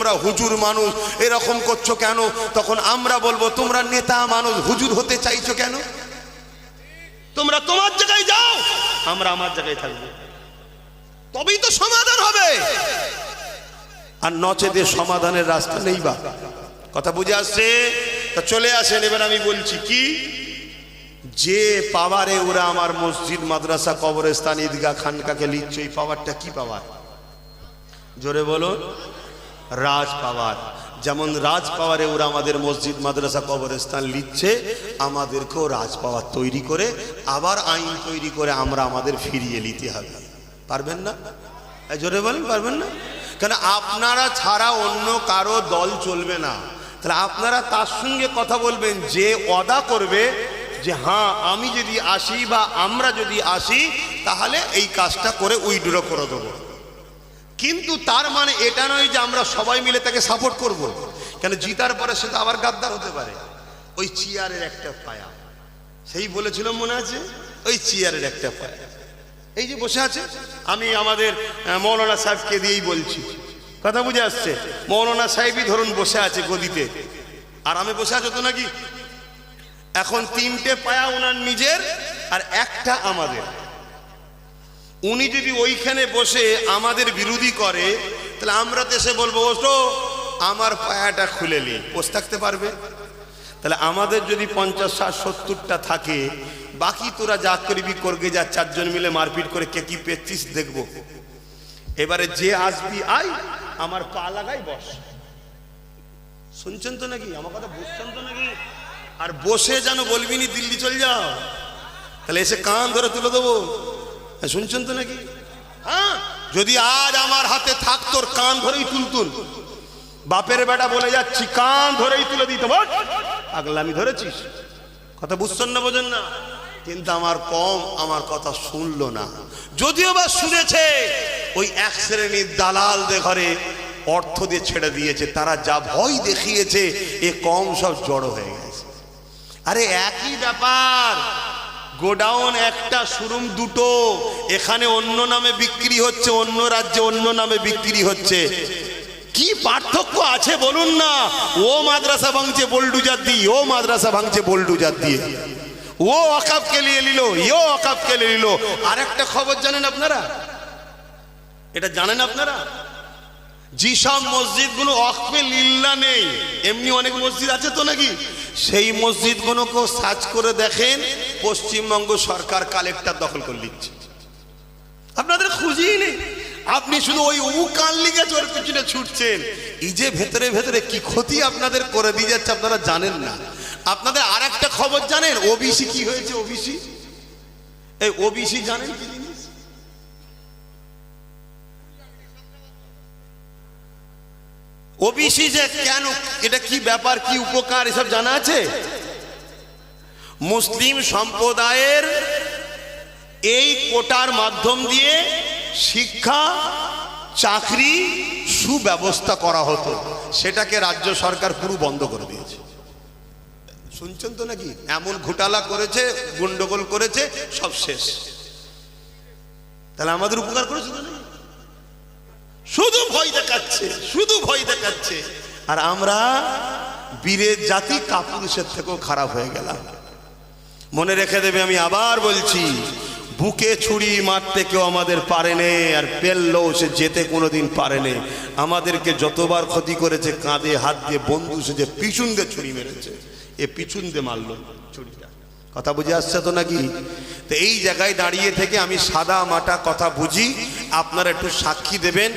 তোমরা হুজুর মানুষ, এরকম করছ কেন? তখন আমরা বলব, তোমরা নেতা মানুষ, হুজুর হতে চাইছো কেন? তোমরা তোমার জায়গায় যাও, আমরা আমার জায়গায় থাকব। তবেই তো সমাধান হবে। আর নচেদের সমাধানের রাস্তা নেই বা। কথা বুঝে আসছে? তা চলে আসেন, এবার আমি বলছি কি? যে পাওয়ারে ওরা আমার মসজিদ, মাদ্রাসা, কবরস্থান, ঈদগাহ, খানকাকে লিখছে, এই পাওয়ারটা কি পাওয়ার? জোরে বলো রাজ পাওয়ার যেমন রাজ পাওয়ারে ওরা আমাদের মসজিদ, মাদ্রাসা, কবরস্থান লিখছে, আমাদেরকেও রাজ পাওয়ার তৈরি করে, আবার আইন তৈরি করে আমরা আমাদের ফিরিয়ে নিতে হবে। পারবেন না? জোরে বলেন, পারবেন না? কেন আপনারা ছাড়া অন্য কারও দল চলবে না। তাহলে আপনারা তার সঙ্গে কথা বলবেন, যে অদা করবে যে হ্যাঁ আমি যদি আসি বা আমরা যদি আসি, তাহলে এই কাজটা করে উইড্র করে দেবো। কিন্তু তার মানে এটা নয় যে আমরা সবাই মিলে তাকে সাপোর্ট করব। কেন জিতার পরে সে তো আবার গাদ্দার হতে পারে। ওই চেয়ারের একটা পায়া। সেই বলেছিলাম মনে আছে? ওই চেয়ারের একটা পায়া। এই যে বসে আছে, আমি আমাদের মৌলানা সাহেবকে দিয়েই বলছি। কথা বুঝে আসছে? মৌলানা সাহেবই ধরুন বসে আছে গদিতে। আর আমি বসে আছো তো নাকি? এখন তিনটে পায়া ওনার নিজের আর একটা আমাদের। উনি যদি ওইখানে বসে আমাদের বিরোধী করে, তাহলে আমরা এসে বলব ওটো আমার পায়াটা খুলে নি। বসে থাকতে পারবে? তাহলে আমাদের যদি পঞ্চাশ, ষাট, সত্তরটা থাকে, বাকি তোরা যা করবি করবে যা চারজন মিলে মারপিট করে কে কি পেয়েছিস দেখব। এবারে যে আসবি, আয়, আমার পা লাগাই বস। শুনছেন তো নাকি? আমার কথা বুঝছেন তো নাকি? আর বসে যেন বলবি নি, দিল্লি চল যাও। তাহলে এসে কান ধরে তুলে দেবো। শুনছেন তো নাকি? হ্যাঁ। যদি আজ আমার হাতে থাক তোর কান ধরেই তুলতুন। বাপের বেটা বলে যাচ্ছি কান ধরেই তুলে দিতে বল আগলামি ধরেছিস? কথা বুঝছেন না বোঝেন না? কিন্তু আমার কম আমার কথা শুনলো না। যদিও বা শুনেছে ওই এক শ্রেণির দালালদের ঘরে অর্থ দিয়ে ছেড়ে দিয়েছে তারা যা ভয় দেখিয়েছে এ কম সব জড়ো হয়ে গেছে। আরে একই ব্যাপার। গোডাউন, একটা শোরুম, দুটো। এখানে অন্য নামে বিক্রি হচ্ছে, অন্য রাজ্যে অন্য নামে বিক্রি হচ্ছে। কি পার্থক্য আছে বলুন না? ও মাদ্রাসা ভাঙছে, বোল্ডুজার দিয়ে। ও মাদ্রাসা ভাঙছে, বোল্ডুজার দিয়ে। ও অকাপকে নিয়ে নিল ইও অকাপকে নিয়ে নিল। আরেকটা খবর জানেন আপনারা? এটা জানেন আপনারা? যেসব মসজিদগুলো অকফে লিল্লা নেই। এমনি অনেক মসজিদ আছে তো নাকি? সেই মসজিদগুলোকেও সার্চ করে দেখেন, পশ্চিমবঙ্গ সরকার কালেক্টর দখল করে নিচ্ছে। আপনাদের খুঁজেই নেই। আপনি শুধু ওই উ কান লিগে চোর পিছনে ছুটছেন। এই যে ভেতরে ভেতরে কি ক্ষতি আপনাদের করে দিয়ে যাচ্ছে আপনারা জানেন না। আপনাদের আর একটা খবর জানেন? ওবিসি কি হয়েছে, ওবিসি? এই ওবিসি জানেন কি? ওবিসি যে কেন? এটা কি ব্যাপার, কি উপকার, এসব জানা আছে? মুসলিম সম্প্রদায়ের এই কোটার মাধ্যম দিয়ে শিক্ষা, চাকরি, সুব্যবস্থা করা হতো। সেটাকে রাজ্য সরকার পুরো বন্ধ করে দিয়েছে। শুনছেন তো নাকি? এমন ঘোটালা করেছে, গন্ডগোল করেছে, সব শেষ। তাহলে আমাদের উপকার করেছে দেখাচ্ছে, শুধু ভয় দেখাচ্ছে। আর আমরা বীরের জাতি কাপুরুষের থেকেও খারাপ হয়ে গেলাম। মনে রেখে দেবে, আমি আবার বলছি, বুকে ছুরি মারতে কেউ আমাদের পারেনে আর পেললেও সে যেতে কোনোদিন পারেনে আমাদেরকে যতবার ক্ষতি করেছে, কাঁধে হাত দিয়ে বন্ধু সে যে পিছন দিয়ে ছুরি মেরেছে। এ পিছন দিয়ে মারলো ছুরিটা। কথা বুঝে আসছে তো নাকি? তো এই জায়গায় দাঁড়িয়ে থেকে আমি সাদা মাটা কথা বুঝি, আপনারা একটু সাক্ষী দেবেন।